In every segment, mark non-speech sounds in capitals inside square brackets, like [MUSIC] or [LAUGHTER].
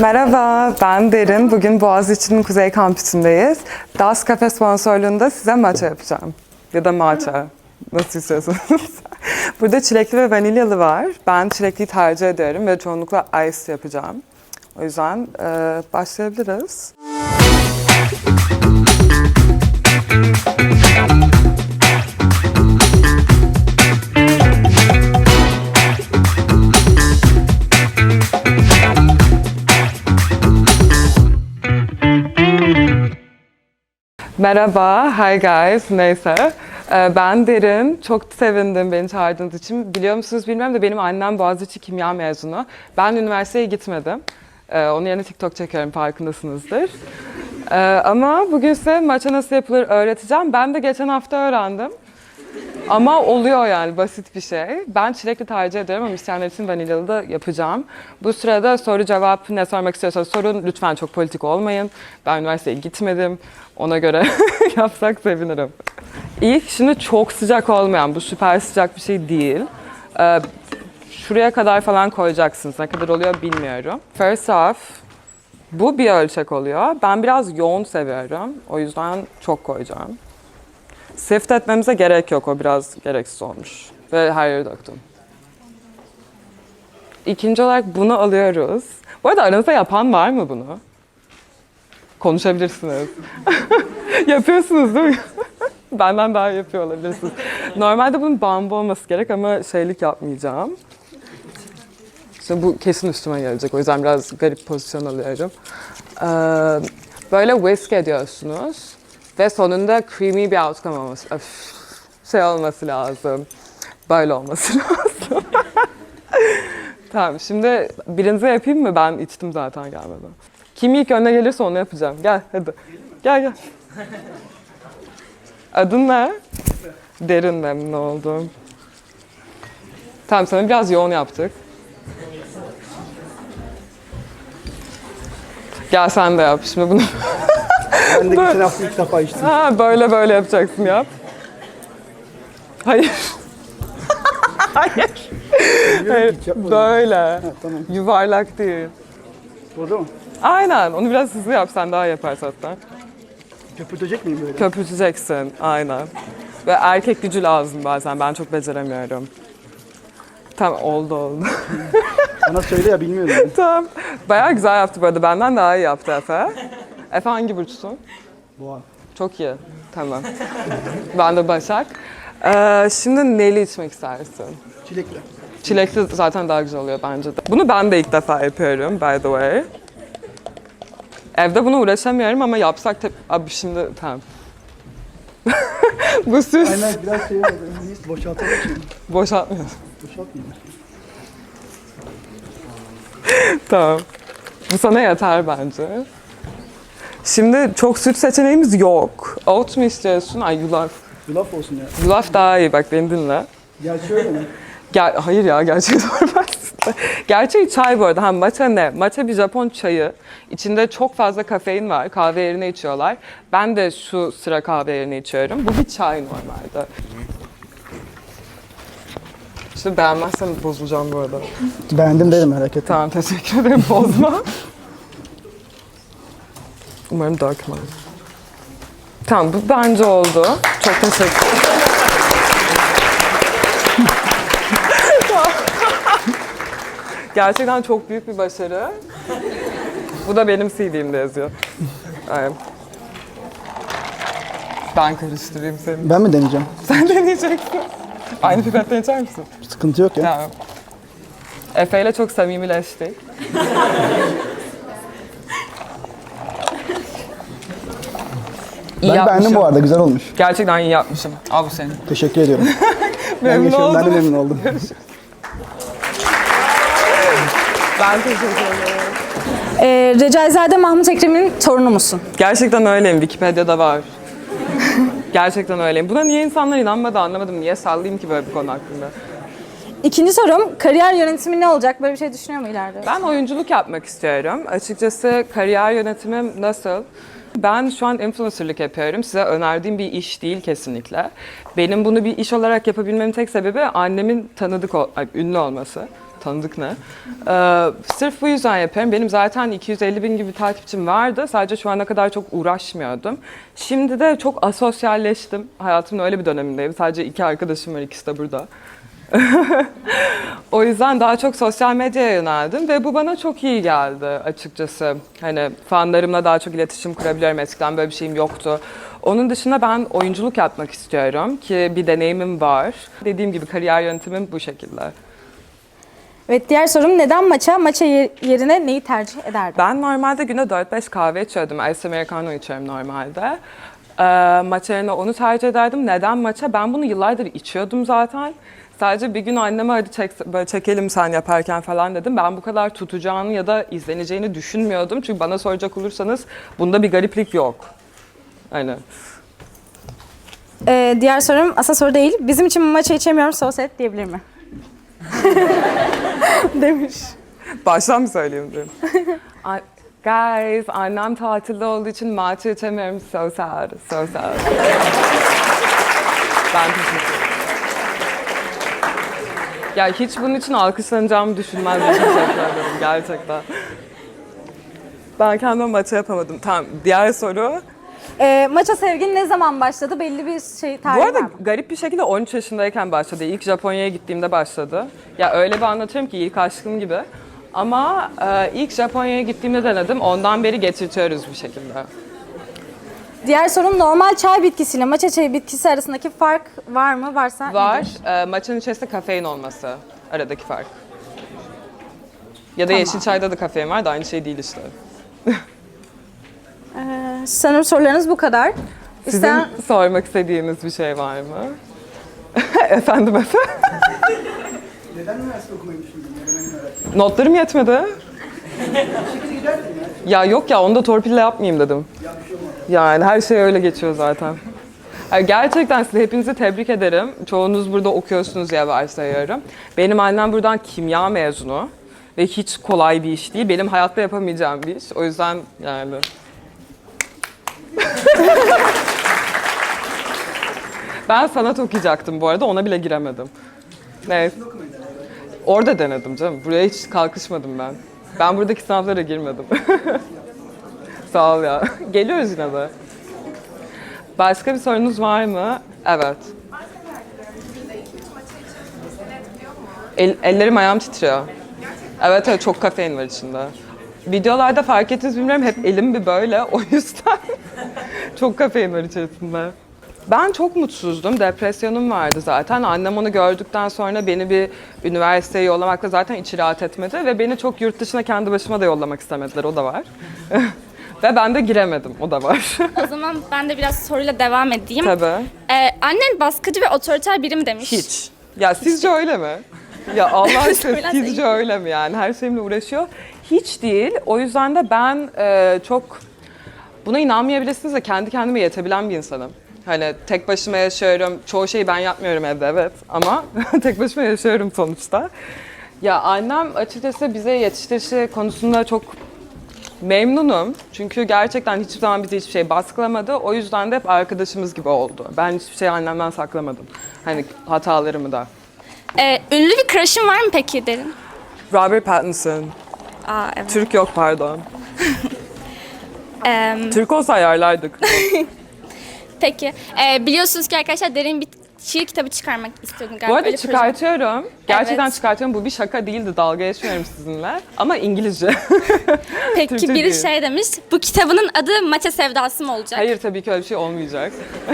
Merhaba, ben Derin. Bugün Boğaziçi'nin Kuzey Kampüsü'ndeyiz. Das Cafe sponsorluğunda size matcha yapacağım. Ya da matcha. Nasıl istiyorsanız. [LAUGHS] Burada çilekli ve vanilyalı var. Ben çilekliyi tercih ediyorum ve çoğunlukla ice yapacağım. O yüzden e, başlayabiliriz. Merhaba, hi guys, neyse. Ee, Ben Derin, çok sevindim beni çağırdığınız için. Biliyor musunuz bilmiyorum da benim annem Boğaziçi Kimya mezunu. Ben üniversiteye gitmedim. Ee, Onun yerine TikTok çekiyorum, farkındasınızdır. Ee, Ama bugün size maça nasıl yapılır öğreteceğim. Ben de geçen hafta öğrendim. Ama oluyor yani basit bir şey. Ben çilekli tercih ediyorum ama isteyenler için vanilyalı da yapacağım. Bu sırada soru cevap ne sormak istiyorsanız sorun. Lütfen çok politik olmayın. Ben üniversiteye gitmedim. Ona göre [LAUGHS] yapsak sevinirim. İlk şimdi çok sıcak olmayan, bu süper sıcak bir şey değil. Ee, şuraya kadar falan koyacaksınız. Ne kadar oluyor bilmiyorum. First off, bu bir ölçek oluyor. Ben biraz yoğun seviyorum. O yüzden çok koyacağım. Sift etmemize gerek yok. O biraz gereksiz olmuş. Ve her yere döktüm. İkinci olarak bunu alıyoruz. Bu arada aranızda yapan var mı bunu? Konuşabilirsiniz. [LAUGHS] Yapıyorsunuz değil mi? [LAUGHS] Benden daha yapıyor olabilirsiniz. Normalde bunun bambu olması gerek ama şeylik yapmayacağım. Şimdi bu kesin üstüme gelecek. O yüzden biraz garip pozisyon alıyorum. Ee, böyle whisk ediyorsunuz. Ve sonunda creamy bir outcome olması, öf, şey olması lazım. Böyle olması [LAUGHS] lazım. tamam şimdi birinize yapayım mı? Ben içtim zaten gelmeden. Kim ilk önüne gelirse onu yapacağım. Gel hadi. Gel gel. Adın ne? Derin memnun oldum. Tamam sana biraz yoğun yaptık. Gel sen de yap. Şimdi bunu Ben de geçen hafta ilk defa içtim. Ha böyle böyle yapacaksın yap. [LAUGHS] Hayır. Hayır. Hayır. hiç yapmadım. Böyle. Tamam. Yuvarlak değil. Burada mı? Aynen. Onu biraz hızlı yap. Sen daha yaparsın hatta. Köpürtecek miyim böyle? Köpürteceksin. Aynen. Ve erkek gücü lazım bazen. Ben çok beceremiyorum. Tamam oldu oldu. Bana söyle ya bilmiyorum. [LAUGHS] tamam. Bayağı güzel yaptı bu arada. Benden daha iyi yaptı Efe. Efe hangi burçsun? Boğa. Çok iyi. Tamam. [LAUGHS] ben de Başak. Ee, şimdi neli içmek istersin? Çilekli. Çilekli zaten daha güzel oluyor bence de. Bunu ben de ilk defa yapıyorum by the way. Evde bunu uğraşamıyorum ama yapsak tabii... Abi şimdi tamam. [LAUGHS] Bu süs Aynen biraz şey. Biz boşaltalım şimdi. boşaltmıyor. Boşaltmayayım. Tamam. Bu sana yeter bence. Şimdi çok süt seçeneğimiz yok. Oat mu istiyorsun? Ay yulaf. Yulaf olsun ya. Yulaf daha iyi bak beni dinle. Ya şöyle mi? Ger hayır ya gerçek [LAUGHS] sormazsın. Gerçek çay bu arada. Ha, matcha ne? Matcha bir Japon çayı. İçinde çok fazla kafein var. Kahve yerine içiyorlar. Ben de şu sıra kahve yerine içiyorum. Bu bir çay normalde. İşte beğenmezsen bozulacağım bu arada. Beğendim derim merak etme. Tamam teşekkür ederim bozma. [LAUGHS] Umarım dökmem. Tamam bu bence oldu. Çok teşekkür ederim. [LAUGHS] Gerçekten çok büyük bir başarı. Bu da benim CV'mde yazıyor. Aynen. Ben karıştırayım seni. Ben mi deneyeceğim? Sen deneyeceksin. Aynı pipetten içer misin? Sıkıntı yok ya. Tamam. Efe ile çok samimileştik. İyi Ben beğendim yapmışım. bu arada güzel olmuş. Gerçekten iyi yapmışım. Al bu senin. Teşekkür ediyorum. [LAUGHS] ben Memnun yaşıyorum. Ben de oldum. memnun oldum. Ben teşekkür ederim. Ee, Recaizade Mahmut Ekrem'in torunu musun? Gerçekten öyleyim. Wikipedia'da var. Gerçekten öyleyim. Buna niye insanlar inanmadı anlamadım. Niye sallayayım ki böyle bir konu hakkında? İkinci sorum, kariyer yönetimi ne olacak? Böyle bir şey düşünüyor mu ileride? Ben oyunculuk yapmak istiyorum. Açıkçası kariyer yönetimim nasıl? Ben şu an influencerlık yapıyorum. Size önerdiğim bir iş değil kesinlikle. Benim bunu bir iş olarak yapabilmemin tek sebebi annemin tanıdık, ünlü olması. tanıdık ne. Ee, sırf bu yüzden yapıyorum. Benim zaten 250 bin gibi takipçim vardı. Sadece şu ana kadar çok uğraşmıyordum. Şimdi de çok asosyalleştim. Hayatımın öyle bir dönemindeyim. Sadece iki arkadaşım var, ikisi de burada. [LAUGHS] o yüzden daha çok sosyal medyaya yöneldim ve bu bana çok iyi geldi açıkçası. Hani fanlarımla daha çok iletişim kurabiliyorum. Eskiden böyle bir şeyim yoktu. Onun dışında ben oyunculuk yapmak istiyorum ki bir deneyimim var. Dediğim gibi kariyer yöntemim bu şekilde. Evet diğer sorum neden maça? Maça yer- yerine neyi tercih ederdin? Ben normalde günde 4-5 kahve içiyordum. Ice Americano içiyorum normalde. Ee, maça yerine onu tercih ederdim. Neden maça? Ben bunu yıllardır içiyordum zaten. Sadece bir gün anneme hadi çek, böyle çekelim sen yaparken falan dedim. Ben bu kadar tutacağını ya da izleneceğini düşünmüyordum. Çünkü bana soracak olursanız bunda bir gariplik yok. Aynen. Ee, diğer sorum aslında soru değil. Bizim için maça içemiyorum sosyet diyebilir mi? [LAUGHS] Demiş. Baştan mı söyleyeyim diyorum. [LAUGHS] Ay- Guys, annem tatilde olduğu için matcha içemiyorum. So sad, so sad. ben teşekkür ederim. Ya hiç bunun için alkışlanacağımı düşünmezdim. Teşekkür ederim gerçekten. Ben kendim maça yapamadım. Tamam, diğer soru. Ee, maça sevgin ne zaman başladı? Belli bir şey Bu tarihi arada var mı? garip bir şekilde 13 yaşındayken başladı. İlk Japonya'ya gittiğimde başladı. Ya öyle bir anlatıyorum ki ilk aşkım gibi. Ama e, ilk Japonya'ya gittiğimde denedim. Ondan beri getirtiyoruz bir şekilde. Diğer sorum normal çay bitkisiyle maça çayı bitkisi arasındaki fark var mı? Varsa Var. nedir? E, maçın içerisinde kafein olması. Aradaki fark. Ya da yeşil çayda da kafein var da aynı şey değil işte. Ee, sanırım sorularınız bu kadar. Sizin İsteyen- sormak istediğiniz bir şey var mı? [LAUGHS] Efendim efendim? Neden üniversite okumayı düşündün? Neden. Notlarım yetmedi. Ya. yok ya onu da torpille yapmayayım dedim. Ya bir şey olmaz. Yani her şey öyle geçiyor zaten. Gerçekten size hepinizi tebrik ederim. Çoğunuz burada okuyorsunuz diye varsayıyorum. Benim annem buradan kimya mezunu. Ve hiç kolay bir iş değil. Benim hayatta yapamayacağım bir iş. O yüzden yani... [LAUGHS] ben sanat okuyacaktım bu arada. Ona bile giremedim. Neyse. Orada denedim canım. Buraya hiç kalkışmadım ben. Ben buradaki sınavlara girmedim. [LAUGHS] Sağ ol ya. Geliyoruz yine de. Başka bir sorunuz var mı? Evet. El, ellerim ayağım titriyor. Evet evet çok kafein var içinde. Videolarda fark ettiniz bilmiyorum hep elim bir böyle o yüzden [LAUGHS] çok kafein var içerisinde. Ben çok mutsuzdum. Depresyonum vardı zaten. Annem onu gördükten sonra beni bir üniversiteye yollamakla zaten içi rahat etmedi. Ve beni çok yurt dışına kendi başıma da yollamak istemediler. O da var. [LAUGHS] ve ben de giremedim. O da var. O zaman ben de biraz soruyla devam edeyim. Tabii. Ee, annen baskıcı ve otoriter birim demiş. Hiç. Ya sizce öyle mi? Ya [LAUGHS] Allah aşkına sizce öyle mi yani? Her şeyimle uğraşıyor. Hiç değil. O yüzden de ben e, çok buna inanmayabilirsiniz de kendi kendime yetebilen bir insanım. Hani tek başıma yaşıyorum. Çoğu şeyi ben yapmıyorum evde evet ama [LAUGHS] tek başıma yaşıyorum sonuçta. Ya annem açıkçası bize yetiştirişi konusunda çok memnunum. Çünkü gerçekten hiçbir zaman bize hiçbir şey baskılamadı. O yüzden de hep arkadaşımız gibi oldu. Ben hiçbir şey annemden saklamadım. Hani hatalarımı da. Ee, ünlü bir crush'ın var mı peki derin? Robert Pattinson. Aa evet. Türk yok pardon. [LAUGHS] Türk olsa ayarlardık. [LAUGHS] peki. Ee, biliyorsunuz ki arkadaşlar derin bir şiir kitabı çıkarmak istiyordun galiba. Bu arada Öyle proje- çıkartıyorum. Gerçekten Evet. çıkartıyorum. Bu bir şaka değildi. Dalga geçmiyorum sizinle. Ama İngilizce. [LAUGHS] Peki Türkçe biri değil. şey demiş. Bu kitabının adı Maça Sevdası mı olacak? Hayır tabii ki öyle bir şey olmayacak.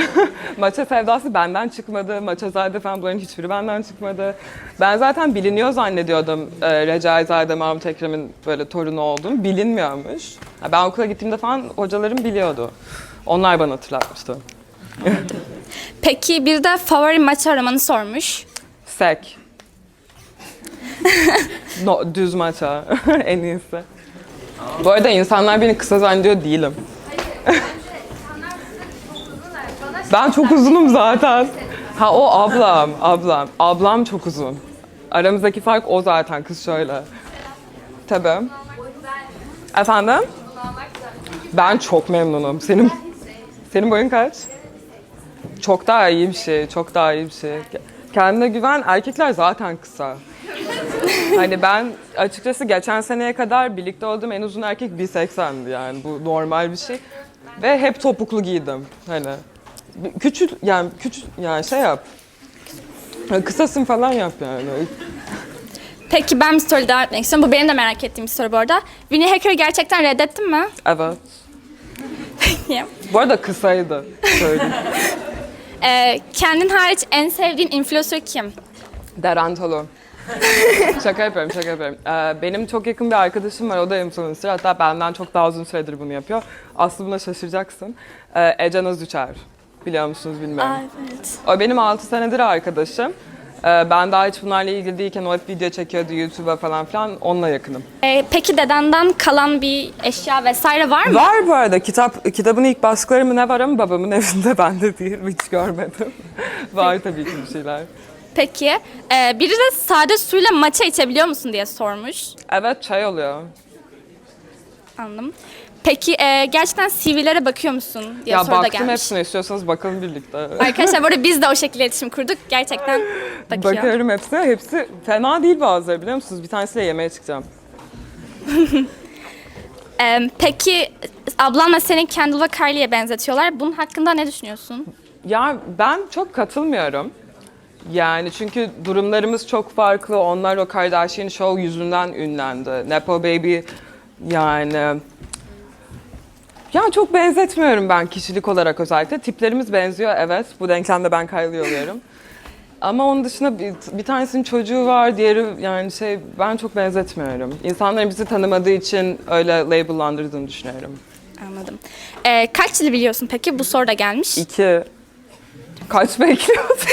[LAUGHS] Maça sevdası benden çıkmadı. Maça zade falan bunların hiçbiri benden çıkmadı. Ben zaten biliniyor zannediyordum e, Recaizade Mahmut Ekrem'in böyle torunu olduğum. Bilinmiyormuş. Ben okula gittiğimde falan hocalarım biliyordu. Onlar bana hatırlatmıştı. Peki bir de favori maça romanı sormuş. Sek. no, düz maça [LAUGHS] en iyisi. Bu arada insanlar beni kısa zannediyor değilim. ben çok uzunum zaten. Ha o ablam, ablam. Ablam çok uzun. Aramızdaki fark o zaten kız şöyle. Tabii. Efendim? Ben çok memnunum. Senin senin boyun kaç? Çok daha iyi bir şey, çok daha iyi bir şey. Kendine güven, erkekler zaten kısa. [LAUGHS] hani ben açıkçası geçen seneye kadar birlikte olduğum en uzun erkek 1.80'di yani bu normal bir şey. Ve hep topuklu giydim hani. Küçük yani küçük yani şey yap. Kısasın falan yap yani. Peki ben bir soru daha etmek istiyorum. Bu benim de merak ettiğim bir soru bu arada. Winnie Hacker'ı gerçekten reddettin mi? Evet. [LAUGHS] Peki. Bu arada kısaydı. Söyleyeyim. [LAUGHS] Ee, kendin hariç en sevdiğin influencer kim? Derantolu. [LAUGHS] şaka yapıyorum, şaka yapıyorum. Ee, benim çok yakın bir arkadaşım var, o da influencer. Hatta benden çok daha uzun süredir bunu yapıyor. Aslı buna şaşıracaksın. Ee, Ece Özüçer. Biliyor musunuz bilmiyorum. evet. O benim 6 senedir arkadaşım. Ee, ben daha hiç bunlarla ilgili değilken o hep video çekiyordu YouTube'a falan filan. Onunla yakınım. Ee, peki dedenden kalan bir eşya vesaire var mı? Var bu arada. Kitap, kitabın ilk baskıları mı ne var ama babamın [LAUGHS] evinde bende değil. Hiç görmedim. [LAUGHS] var tabii ki bir şeyler. Peki. Ee, biri de sade suyla matcha içebiliyor musun diye sormuş. Evet çay oluyor. Anladım. Peki e, gerçekten CV'lere bakıyor musun diye ya soru da baktım gelmiş. hepsine istiyorsanız bakalım birlikte. [LAUGHS] Arkadaşlar bu arada biz de o şekilde iletişim kurduk. Gerçekten bakıyor. Bakarım hepsine. Hepsi fena değil bazıları biliyor musunuz? Bir tanesiyle yemeğe çıkacağım. [LAUGHS] Ee, peki ablanla seni Kendall ve Kylie'ye benzetiyorlar. Bunun hakkında ne düşünüyorsun? Ya ben çok katılmıyorum. Yani çünkü durumlarımız çok farklı. Onlar o Kardashian Show yüzünden ünlendi. Nepo Baby yani... Ya çok benzetmiyorum ben kişilik olarak özellikle. Tiplerimiz benziyor evet. Bu denklemde ben Kylie'yi oluyorum. [LAUGHS] Ama onun dışında bir, bir tanesinin çocuğu var, diğeri yani şey ben çok benzetmiyorum. İnsanların bizi tanımadığı için öyle labellandırdığını düşünüyorum. Anladım. Ee, kaç dil biliyorsun peki? Bu soru da gelmiş. İki. Kaç bekliyordunuz?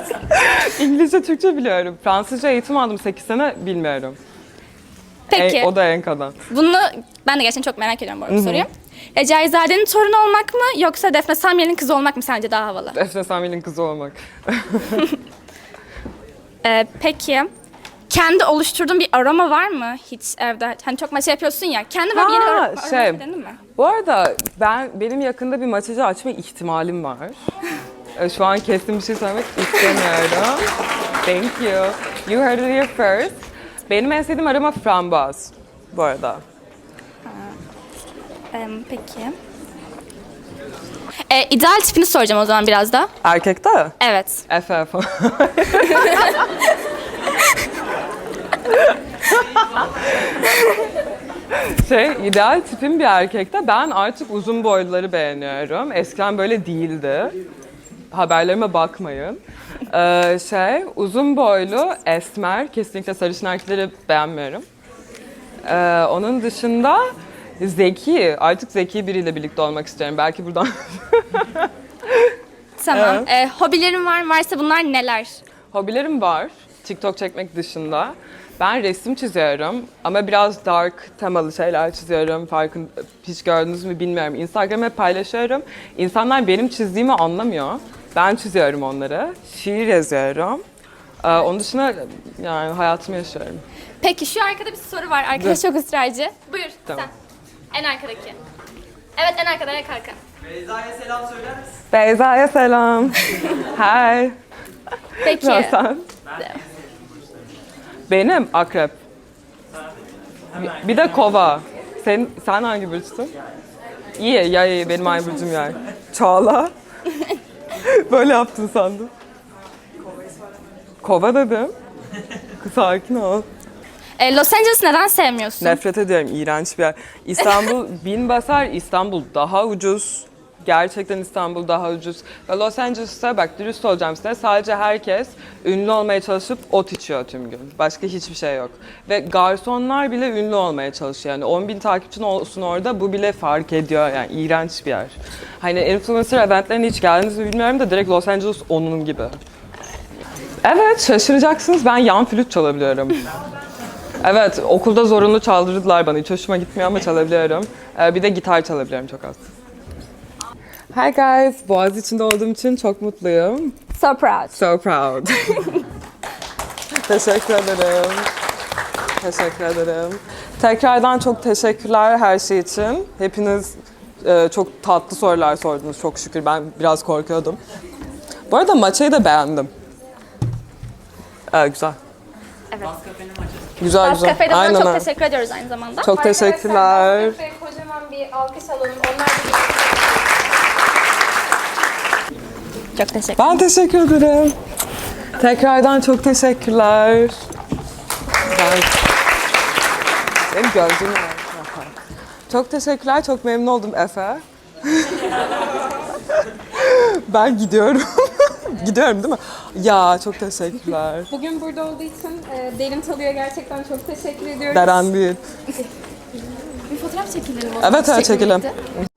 [LAUGHS] İngilizce, Türkçe biliyorum. Fransızca eğitim aldım 8 sene bilmiyorum. Peki. En- o da en kadar. Bunu ben de gerçekten çok merak ediyorum bu arada bu soruyu. Recaizade'nin torunu olmak mı yoksa Defne Samyel'in kızı olmak mı sence daha havalı? Defne Samyel'in kızı olmak. [LAUGHS] Ee, peki kendi oluşturduğun bir aroma var mı hiç evde? Hani çok maça yapıyorsun ya. Kendi böyle bir yeni Ha, aroma şey. denedin mi? Bu arada ben benim yakında bir maçacı açma ihtimalim var. Ee, [LAUGHS] Şu an kesin bir şey söylemek istemiyorum. Thank you. You heard it here first. Benim en sevdiğim aroma frambuaz. Bu arada. Ee, peki. Ee, ideal tipini soracağım o zaman biraz da. Erkekte Evet. Efe falan. [LAUGHS] şey, ideal tipim bir erkekte ben artık uzun boyluları beğeniyorum. Eskiden böyle değildi. Haberlerime bakmayın. Ee, şey, uzun boylu, esmer, kesinlikle sarışın erkekleri beğenmiyorum. Ee, onun dışında zeki, artık zeki biriyle birlikte olmak istiyorum. Belki buradan [LAUGHS] Tamam. Evet. Ee, hobilerin var mı? Varsa bunlar neler? Hobilerim var. TikTok çekmek dışında. Ben resim çiziyorum ama biraz dark temalı şeyler çiziyorum. Farkın hiç gördünüz mü bilmiyorum. Instagram'a paylaşıyorum. İnsanlar benim çizdiğimi anlamıyor. Ben çiziyorum onları. Şiir yazıyorum. Ee, onun dışında yani hayatımı yaşıyorum. Peki şu arkada bir soru var. Arkadaş çok ısrarcı. Buyur Tamam. sen. En arkadaki. Evet en arkada en kalka. Beyza'ya selam söyler misin? Beyza'ya selam. [LAUGHS] Hi. Peki. Ya sen? Benim akrep. Bir- Bir de kova. Sen, sen hangi burçsun? İyi, ya iyi. Benim ay burcum yay. Çağla. [LAUGHS] Böyle yaptın sandım. Kova dedim. [LAUGHS] Sakin ol. Ee, Los Angeles neden sevmiyorsun? Nefret ediyorum. iğrenç bir yer. İstanbul [LAUGHS] bin basar. İstanbul daha ucuz. Gerçekten İstanbul daha ucuz. Ve Los Angeles'ta bak dürüst olacağım size sadece herkes ünlü olmaya çalışıp ot içiyor tüm gün. Başka hiçbir şey yok. Ve garsonlar bile ünlü olmaya çalışıyor. Yani 10 bin takipçin olsun orada bu bile fark ediyor. Yani iğrenç bir yer. Hani influencer eventlerine hiç geldiniz mi bilmiyorum da direkt Los Angeles onun gibi. Evet şaşıracaksınız ben yan flüt çalabiliyorum. [LAUGHS] Evet, okulda zorunlu çaldırdılar bana. Hiç hoşuma gitmiyor ama çalabiliyorum. Ee, bir de gitar çalabiliyorum çok az. Hi guys, Boğaz içinde olduğum için çok mutluyum. So proud. So proud. [LAUGHS] teşekkür ederim. Teşekkür ederim. Tekrardan çok teşekkürler her şey için. Hepiniz e, çok tatlı sorular sordunuz çok şükür. Ben biraz korkuyordum. Bu arada maçayı da beğendim. Ee, güzel. Bas maçı Güzel güzel. Cafe'ye de buna Aynen çok öyle. teşekkür ediyoruz aynı zamanda. Çok teşekkürler. Arkadaşlar kocaman bir alkış alalım. Onlar da Çok teşekkür Ben teşekkür ederim. Tekrardan çok teşekkürler. Ben... Var. Yapar. Çok teşekkürler. Çok memnun oldum Efe. [LAUGHS] ben gidiyorum. [LAUGHS] gidiyorum değil mi? Ya çok teşekkürler. [LAUGHS] Bugün burada olduğu için e, Derin Talı'ya gerçekten çok teşekkür ediyoruz. Deren değil. Bir fotoğraf çekilelim o Evet zaman evet çekelim. birlikte.